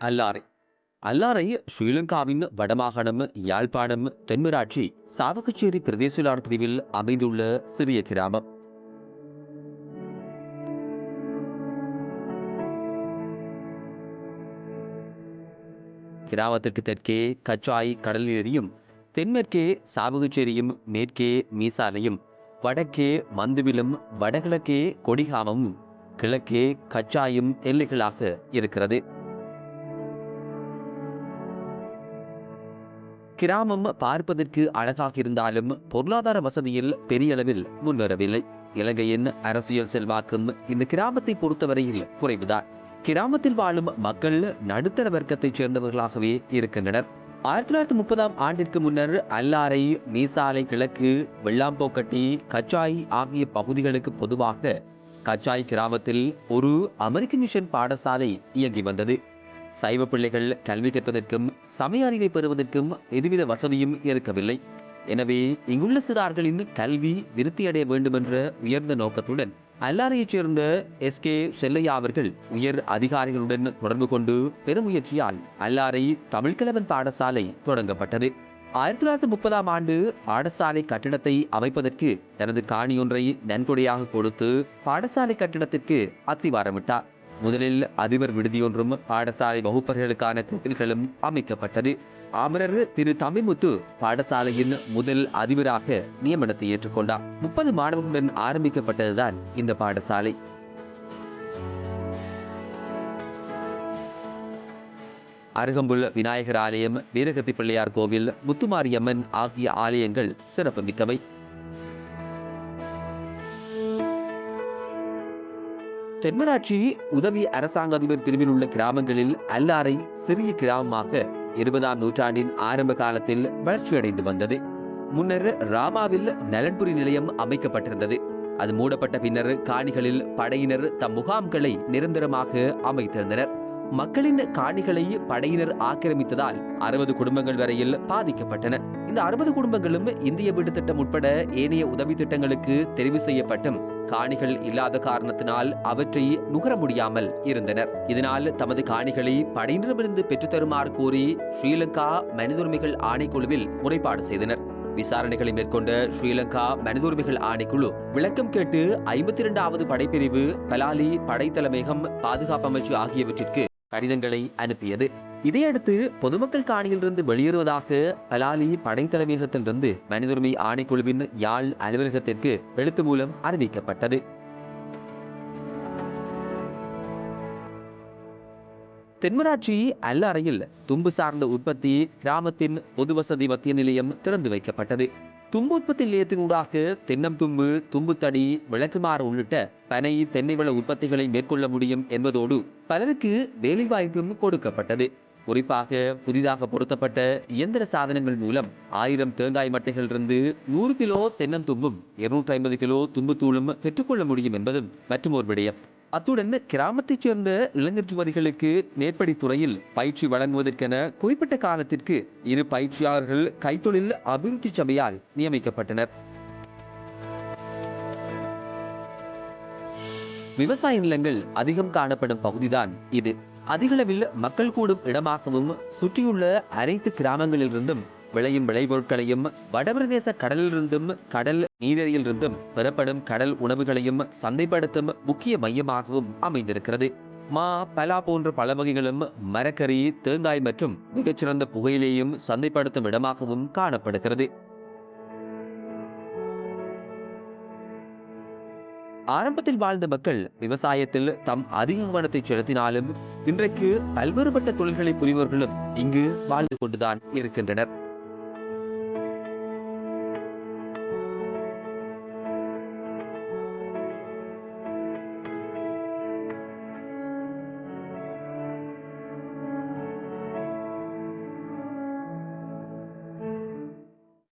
அல்லாரை. அல்லாரை ஸ்ரீலங்காவின் வடமாகாணம் யாழ்ப்பாணம் தென்மராட்சி சாவகச்சேரி பிரதேசலார் பிரிவில் அமைந்துள்ள சிறிய கிராமம். கிராமத்திற்கு தெற்கே கச்சாய் கடல் ஏரியும் தென்மேற்கே சாவகச்சேரியும் மேற்கே மீசாலையும் வடக்கே மந்துவிலும் வடகிழக்கே கொடிகாமமும் கிழக்கே கச்சாயும் எல்லைகளாக இருக்கிறது. கிராமம் பார்ப்பதற்கு அழகாக இருந்தாலும் பொருளாதார வசதியில் பெரிய அளவில் முன்வரவில்லை. இலங்கையின் அரசியல் செல்வாக்கும் இந்த கிராமத்தை பொறுத்தவரையில் குறைவுதான். கிராமத்தில் வாழும் மக்கள் நடுத்தர வர்க்கத்தைச் சேர்ந்தவர்களாகவே இருக்கின்றனர். ஆயிரத்தி தொள்ளாயிரத்தி முப்பதாம் ஆண்டிற்கு முன்னர் அல்லாரை மீசாலை கிழக்கு வெள்ளாம்போக்கட்டி கச்சாய் ஆகிய பகுதிகளுக்கு பொதுவாக கச்சாய் கிராமத்தில் ஒரு அமெரிக்க மிஷன் பாடசாலை இயங்கி வந்தது. சைவ பிள்ளைகள் கல்வி கற்பதற்கும் சமய அறிவை பெறுவதற்கும் எதுவித வசதியும் இருக்கவில்லை. எனவே இங்குள்ள சிறார்களின் கல்வி விருத்தியடைய வேண்டும் என்ற உயர்ந்த நோக்கத்துடன் அல்லாரையைச் சேர்ந்த எஸ் கே செல்லையா அவர்கள் உயர் அதிகாரிகளுடன் தொடர்பு கொண்டு பெருமுயற்சியால் அல்லாரை தமிழ்கிழவன் பாடசாலை தொடங்கப்பட்டது. ஆயிரத்தி தொள்ளாயிரத்தி முப்பதாம் ஆண்டு பாடசாலை கட்டிடத்தை அமைப்பதற்கு தனது காணியொன்றை நன்கொடையாக கொடுத்து பாடசாலை கட்டிடத்திற்கு அத்திவாரமிட்டார். முதலில் அதிபர் விடுதியொன்றும் பாடசாலை வகுப்பர்களுக்கான தொட்டில்களும் அமைக்கப்பட்டது. அமரர் திரு தமிமுத்து பாடசாலையின் முதல் அதிபராக நியமனத்தை ஏற்றுக்கொண்டார். முப்பது மாணவர்களுடன் ஆரம்பிக்கப்பட்டதுதான் இந்த பாடசாலை. அருகம்புல் விநாயகர் ஆலயம் வீரகத்தி பிள்ளையார் கோவில் முத்துமாரியம்மன் ஆகிய ஆலயங்கள் சிறப்புமிக்கவை. தென்மராட்சி உதவி அரசாங்க அதிபர் பிரிவில் உள்ள கிராமங்களில் அல்லாரை சிறிய கிராமமாக இருபதாம் நூற்றாண்டின் ஆரம்ப காலத்தில் வளர்ச்சியடைந்து வந்தது. முன்னர் ராமாவில் நலன்புரி நிலையம் அமைக்கப்பட்டிருந்தது. அது மூடப்பட்ட பின்னர் காணிகளில் படையினர் தம் முகாம்களை நிரந்தரமாக அமைத்திருந்தனர். மக்களின் காணிகளை படையினர் ஆக்கிரமித்ததால் அறுபது குடும்பங்கள் வரையில் பாதிக்கப்பட்டன. இந்த அறுபது குடும்பங்களும் இந்திய வீடு திட்டம் உட்பட ஏனைய உதவி திட்டங்களுக்கு தெரிவு செய்யப்பட்டும் காணிகள் இல்லாத காரணத்தினால் அவற்றை நுகர முடியாமல் இருந்தனர். இதனால் தமது காணிகளை படையினரிடமிருந்து பெற்றுத்தருமாறு கோரி ஸ்ரீலங்கா மனித உரிமைகள் ஆணைக்குழுவில் முறைப்பாடு செய்தனர். விசாரணைகளை மேற்கொண்ட ஸ்ரீலங்கா மனித உரிமைகள் ஆணைக்குழு விளக்கம் கேட்டு ஐம்பத்தி இரண்டாவது படைப்பிரிவு பலாலி படைத்தலைமையகம் பாதுகாப்பு அமைச்சு ஆகியவற்றிற்கு கடிதங்களை அனுப்பியது. இதையடுத்து பொதுமக்கள் காணியிலிருந்து வெளியேறுவதாக பலாலி படைத்தலைமையகத்திலிருந்து மனித உரிமை ஆணைக்குழுவின் யாழ் அலுவலகத்திற்கு எழுத்து மூலம் அறிவிக்கப்பட்டது. தென்மராட்சி அல்லறையில் தும்பு சார்ந்த உற்பத்தி கிராமத்தின் பொது வசதி மத்திய நிலையம் திறந்து வைக்கப்பட்டது. தும்பு உற்பத்தி நிலையத்தினூடாக தென்னம் தும்பு தும்புத்தடி விளக்குமாறு உள்ளிட்ட பனை தென்னை வள உற்பத்திகளை மேற்கொள்ள முடியும் என்பதோடு பலருக்கு வேலைவாய்ப்பும் கொடுக்கப்பட்டது. குறிப்பாக புதிதாக பொருத்தப்பட்ட இயந்திர சாதனங்கள் மூலம் ஆயிரம் தேங்காய் மட்டைகளிலிருந்து நூறு கிலோ தென்னந்தும்பும் இருநூற்றி ஐம்பது கிலோ தும்புத்தூளும் பெற்றுக்கொள்ள முடியும் என்பதும் மற்றும் ஒரு விடயம். அத்துடன் கிராமத்தைச் சேர்ந்த இளைஞற்றுவதிகளுக்கு மேற்படி துறையில் பயிற்சி வழங்குவதற்கென குறிப்பிட்ட காலத்திற்கு இரு பயிற்சியாளர்கள் கைத்தொழில் அபிவிருத்தி சபையால் நியமிக்கப்பட்டனர். விவசாய நிலங்கள் அதிகம் காணப்படும் பகுதிதான் இது. அதிகளவில் மக்கள் கூடும் இடமாகவும் சுற்றியுள்ள அனைத்து கிராமங்களிலிருந்தும் விளையும் விளைபொருட்களையும் வடபிரதேச கடலிலிருந்தும் கடல் நீரடியிலிருந்தும் பெறப்படும் கடல் உணவுகளையும் சந்தைப்படுத்தும் முக்கிய மையமாகவும் அமைந்திருக்கிறது. மா பலா போன்ற பல வகைகளும் மரக்கறி தேங்காய் மற்றும் மிகச்சிறந்த புகையிலையும் சந்தைப்படுத்தும் இடமாகவும் காணப்படுகிறது. ஆரம்பத்தில் வாழ்ந்த மக்கள் விவசாயத்தில் தம் அதிக கவனத்தை செலுத்தினாலும் இன்றைக்கு பல்வேறுபட்ட தொழில்களை புரிபவர்களும் இங்கு வாழ்ந்து கொண்டுதான் இருக்கின்றனர்.